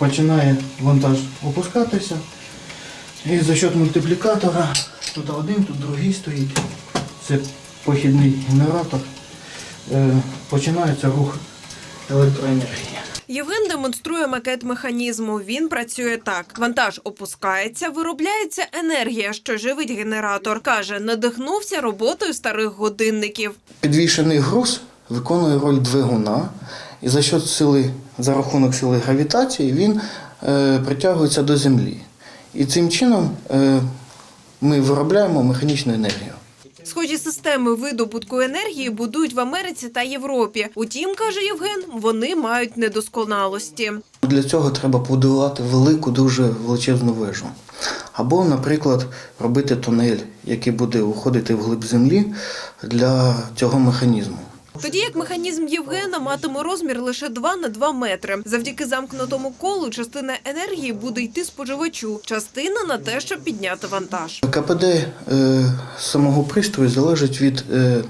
починає вантаж опускатися. І за счет мультиплікатора, тут один, тут другий стоїть. Це похідний генератор. Е, Починається рух електроенергії. Євген демонструє макет механізму. Він працює так: вантаж опускається, виробляється енергія, що живить генератор. каже, надихнувся роботою старих годинників. Підвішений груз виконує роль двигуна, і за счет сили, за рахунок сили гравітації він е, притягується до землі. І цим чином е, ми виробляємо механічну енергію. Схожі системи видобутку енергії будують в Америці та Європі. Утім, каже Євген, вони мають недосконалості. Для цього треба побудувати велику, дуже величезну вежу. Або, наприклад, робити тунель, який буде уходити вглиб землі для цього механізму. Тоді як механізм Євгена матиме розмір лише 2 на 2 метри. Завдяки замкнутому колу частина енергії буде йти споживачу, частина на те, щоб підняти вантаж. КПД е, самого пристрою залежить від е,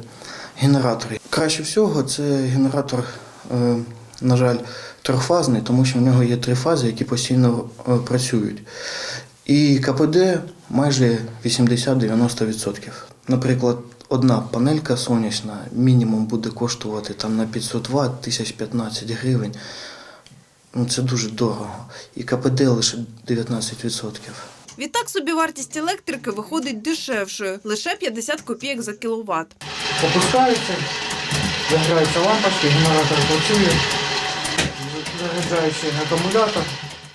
генератора. Краще всього це генератор, е, на жаль, трьохфазний, тому що в нього є три фази, які постійно працюють. І КПД майже 80-90%. Наприклад, одна панелька сонячна мінімум буде коштувати там на 500 Вт 1015 гривень. Ну, це дуже дорого. І КПД лише 19%. Відтак собівартість електрики виходить дешевшою лише 50 копійок за кіловат. Опускається, загораються лампочки, генератор працює, заряджаючий акумулятор.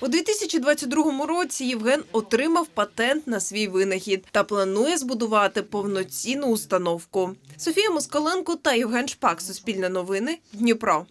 У 2022 році Євген отримав патент на свій винахід та планує збудувати повноцінну установку. Софія Москаленко та Євген Шпак. Суспільне новини. Дніпро.